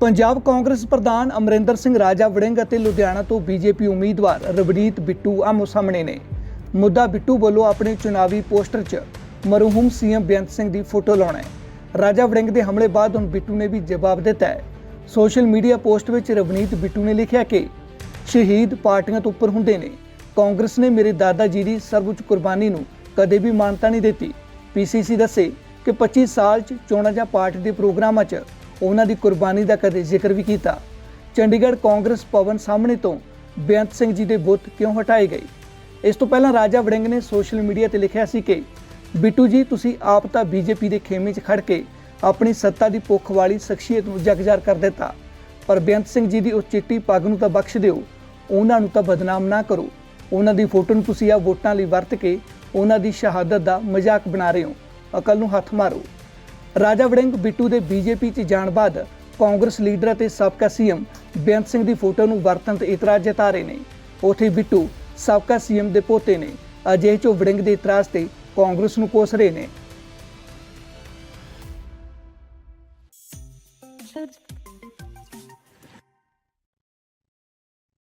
ਪੰਜਾਬ ਕਾਂਗਰਸ ਪ੍ਰਧਾਨ ਅਮਰਿੰਦਰ ਸਿੰਘ ਰਾਜਾ ਵੜਿੰਗ ਅਤੇ ਲੁਧਿਆਣਾ ਤੋਂ ਬੀਜੇਪੀ ਉਮੀਦਵਾਰ ਰਵਨੀਤ ਬਿੱਟੂ ਆਮੋ ਸਾਹਮਣੇ ਨੇ। ਮੁੱਦਾ ਬਿੱਟੂ ਵੱਲੋਂ ਆਪਣੇ ਚੁਣਾਵੀ ਪੋਸਟਰ 'ਚ ਮਰਹੂਮ ਸੀਐਮ ਬੇਅੰਤ ਸਿੰਘ ਦੀ ਫੋਟੋ ਲਾਉਣਾ ਹੈ। ਰਾਜਾ ਵੜਿੰਗ ਦੇ ਹਮਲੇ ਬਾਅਦ ਹੁਣ ਬਿੱਟੂ ਨੇ ਵੀ ਜਵਾਬ ਦਿੱਤਾ ਹੈ। ਸੋਸ਼ਲ ਮੀਡੀਆ ਪੋਸਟ ਵਿੱਚ ਰਵਨੀਤ ਬਿੱਟੂ ਨੇ ਲਿਖਿਆ ਕਿ, ਸ਼ਹੀਦ ਪਾਰਟੀਆਂ ਤੋਂ ਉੱਪਰ ਹੁੰਦੇ ਨੇ। ਕਾਂਗਰਸ ਨੇ ਮੇਰੇ ਦਾਦਾ ਜੀ ਦੀ ਸਰਵਉੱਚ ਕੁਰਬਾਨੀ ਨੂੰ ਕਦੇ ਵੀ ਮਾਨਤਾ ਨਹੀਂ ਦਿੱਤੀ। ਪੀਸੀਸੀ ਦੱਸੇ ਕਿ 25 ਸਾਲ 'ਚ ਚੋਣਾਂ ਜਾਂ ਪਾਰਟੀ ਦੇ ਪ੍ਰੋਗਰਾਮਾਂ 'ਚ ਉਹਨਾਂ ਦੀ ਕੁਰਬਾਨੀ ਦਾ ਕਦੇ ਜ਼ਿਕਰ ਵੀ ਕੀਤਾ। ਚੰਡੀਗੜ੍ਹ ਕਾਂਗਰਸ ਭਵਨ ਸਾਹਮਣੇ ਤੋਂ ਬੇਅੰਤ ਸਿੰਘ ਜੀ ਦੇ ਬੁੱਤ ਕਿਉਂ ਹਟਾਏ ਗਏ? ਇਸ ਤੋਂ ਪਹਿਲਾਂ ਰਾਜਾ ਵੜਿੰਗ ਨੇ ਸੋਸ਼ਲ ਮੀਡੀਆ ਤੇ ਲਿਖਿਆ ਸੀ ਕਿ, ਬਿੱਟੂ ਜੀ, ਤੁਸੀਂ ਆਪ ਤਾਂ ਬੀਜੇਪੀ ਦੇ ਖੇਮੇ 'ਚ ਖੜ ਕੇ ਆਪਣੀ ਸੱਤਾ ਦੀ ਭੁੱਖ ਵਾਲੀ ਸ਼ਖਸੀਅਤ ਨੂੰ ਜਗਜ਼ਾਰ ਕਰ ਦਿੱਤਾ। ਪਰ ਬੇਅੰਤ ਸਿੰਘ ਜੀ ਦੀ ਉਸ ਚਿੱਟੀ ਪੱਗ ਨੂੰ ਤਾਂ ਬਖਸ਼ ਦਿਓ, ਉਹਨਾਂ ਨੂੰ ਤਾਂ ਬਦਨਾਮ ਨਾ ਕਰੋ। ਉਹਨਾਂ ਦੀ ਫੋਟੋ ਨੂੰ ਤੁਸੀਂ ਆ ਵੋਟਾਂ ਲਈ ਵਰਤ ਕੇ ਉਹਨਾਂ ਦੀ ਸ਼ਹਾਦਤ ਦਾ ਮਜ਼ਾਕ ਬਣਾ ਰਹੇ ਹੋ। ਅਕਲ ਨੂੰ ਹੱਥ ਮਾਰੋ। ਰਾਜਾ ਵੜਿੰਗ ਬਿੱਟੂ ਦੇ ਬੀਜੇਪੀ 'ਚ ਜਾਣ ਬਾਅਦ ਕਾਂਗਰਸ ਲੀਡਰ ਅਤੇ ਸਾਬਕਾ ਸੀਐਮ ਬੇਅੰਤ ਸਿੰਘ ਦੀ ਫੋਟੋ ਨੂੰ ਵਰਤਣ ਤੇ ਇਤਰਾਜ਼ ਜਤਾ ਰਹੇ ਨੇ। ਉਥੇ ਬਿੱਟੂ ਸਾਬਕਾ ਸੀਐਮ ਦੇ ਪੋਤੇ ਨੇ। ਅਜਿਹੇ 'ਚੋਂ ਵੜਿੰਗ ਦੇ ਇਤਰਾਜ਼ ਤੇ ਕਾਂਗਰਸ ਨੂੰ ਕੋਸ ਰਹੇ ਨੇ।